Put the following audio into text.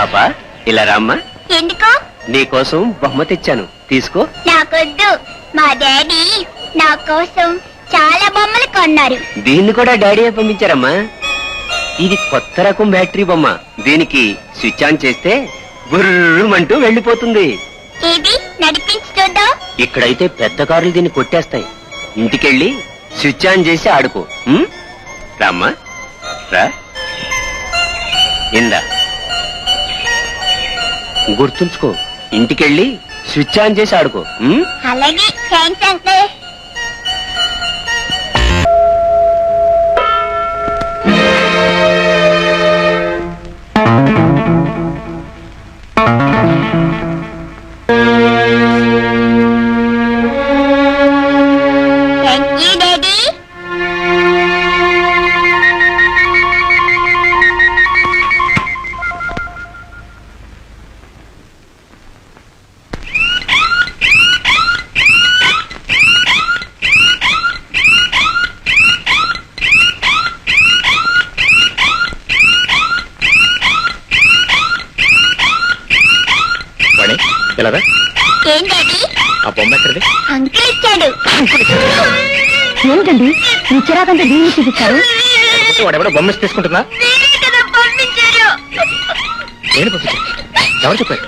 పాపా? ఇలా రామ్మా. ఎందుకు? నీకోసం బొమ్మ తెచ్చాను తీసుకో. నాకొద్దు. మా డాడీ నా కోసం చాలా బొమ్మలు కొన్నారు. దీన్ని కూడా డాడీ పంపించారమ్మా. ఇది కొత్త రకం బ్యాటరీ బొమ్మ. దీనికి స్విచ్ ఆన్ చేస్తే బుర్రమంటూ వెళ్ళిపోతుంది. ఇది నడిపించి చూద్దాం. ఇక్కడైతే పెద్ద కార్లు దీన్ని కొట్టేస్తాయి. ఇంటికెళ్ళి స్విచ్ ఆన్ చేసి ఆడుకో? రామ్మా. రా. ఇందా. గుర్తుంచుకో. ఇంటికెళ్ళి స్విచ్ ఆన్ చేసి ఆడుకో. అలాగే. Thanks uncle. ఏం డాడీ? ఆ బొమ్మ ఎక్కడిది? అంకుల్ ఇచ్చాడు. ఏంటండి నిచ్చరాకంటే దీన్ని చూపిస్తారు? లేకపోతే వాడు ఎవడో బొమ్మ ఇచ్చి తీసుకుంటున్నా? నేనే కదా పంపించారు నేను పంపించా ఎవరు చెప్పారు?